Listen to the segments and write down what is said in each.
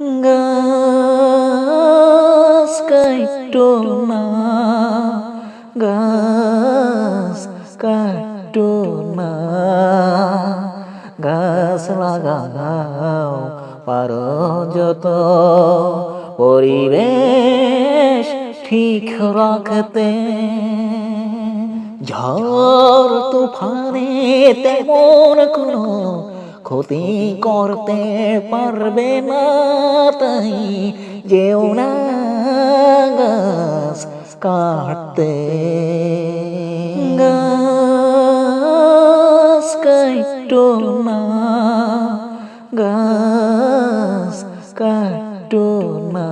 গাছ কাটো না গাছ কাটো না গাছ লাগাও পারো যত পরিবেশ ঠিক রাখতে। ঝড়, তুফানে তেমন কোনো ক্ষতি করতে পারবে না তাই যেও না গাছ কাটতে। গাছ কাটো না। গাছ কাটো না।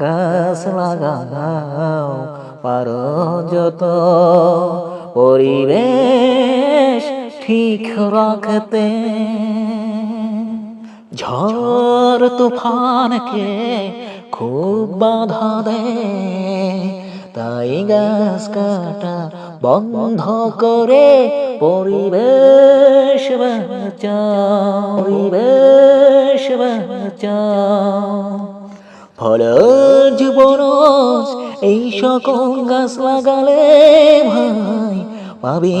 গাছ লাগাও, পারো যত পরিবেশ। ঠিক রাখতে। ঝড় তুফানকে খুব বাধা দে। তাই গাছ কাটা বন্ধ করে পরিবেশ বাঁচাও। পরিবেশ বাঁচাও। ফল জীবন এই সকল গাছ লাগালে ভাই পাবে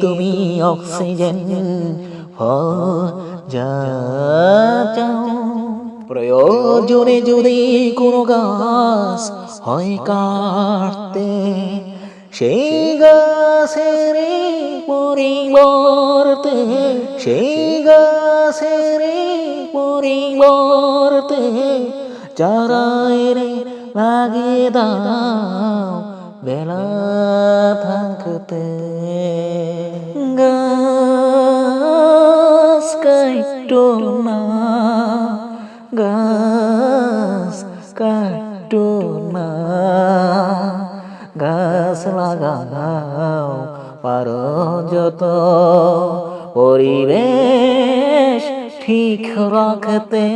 তুমি অক্সিজেন। প্রয়োজনে যদি কোনো গাছ হয় কাটতে সেই গাছের পরিবর্তে সেই গাছের পরিবর্তে চারায় লাগিয়ে দাও। বেলা থাকতে গাছ কাটো না গাছ কাটো না গাছ লাগাও পারো যত পরিবেশ ঠিক রাখতে।